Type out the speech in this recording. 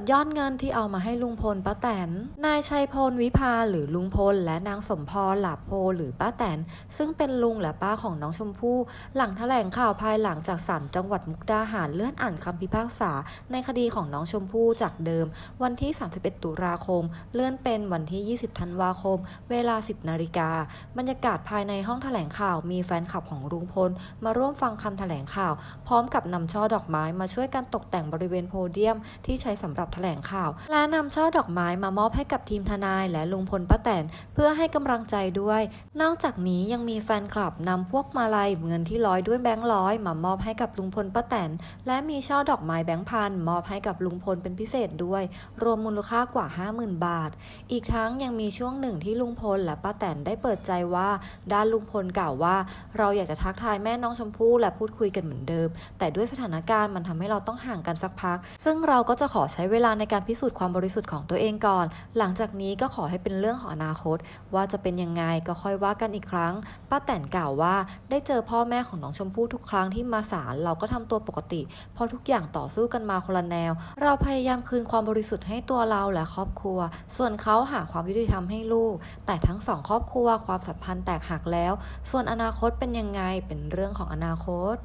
ดยอดเงินที่เอามาให้ลุงพลป้าแตน นายชัยพลวิภาหรือลุงพล และนางสมพรหลาโพหรือป้าแตน ซึ่งเป็นลุงและป้าของน้องชมพู่ หลังแถลงข่าวภายหลังจากศาลจังหวัดมุกดาหารเลื่อนอ่านคำพิพากษา ในคดีของน้องชมพู่จากเดิม วันที่ 31 ตุลาคม เลื่อนเป็นวันที่ 20 ธันวาคม เวลา 10 นาฬิกา บรรยากาศภายในห้องแถลงข่าวมีแฟนคลับของลุงพล มาร่วมฟังคำแถลงข่าว พร้อมกับนำช่อดอกไม้มาช่วยกันตกแต่งบริเวณโพเดียมที่ใช้สำหรับแถลงข่าว และนำช่อดอกไม้มามอบให้กับทีมทนายและลุงพลป้าแตน เพื่อให้กำลังใจด้วย นอกจากนี้ยังมีแฟนคลับนำพวกมาลัยเงินที่ร้อยด้วยแบงค์ร้อยมามอบให้กับลุงพลป้าแตน และมีช่อดอกไม้แบงค์พันมอบให้กับลุงพลเป็นพิเศษด้วย รวมมูลค่ากว่า 50,000 บาท อีกทั้งยังมีช่วงหนึ่งที่ลุงพลและป้าแตนได้เปิดใจว่า ด้านลุงพลกล่าวว่า เราอยากจะทักทายแม่น้องชมพู่และพูดคุยกันเหมือนเดิม แต่ด้วยสถานการณ์มันทำให้เราต้องห่างกันสักพัก ซึ่งเราก็จะขอใช้เววลาในการพิสูจน์ความบริสุทธิ์ของตัวเองก่อน หลังจากนี้ก็ขอให้เป็นเรื่องของอนาคต ว่าจะเป็นยังไงก็ค่อยว่ากันอีกครั้ง ป้าแตนกล่าวว่า ได้เจอพ่อแม่ของน้องชมพู่ทุกครั้งที่มาศาลเราก็ทำตัวปกติ เพราะทุกอย่างต่อสู้กันมาคนละแนว เราพยายามคืนความบริสุทธิ์ให้ตัวเราและครอบครัว ส่วนเขาหาความยุติธรรมให้ลูก แต่ทั้งสองครอบครัวความสัมพันธ์แตกหักแล้ว ส่วนอนาคตเป็นยังไงเป็นเรื่องของอนาคต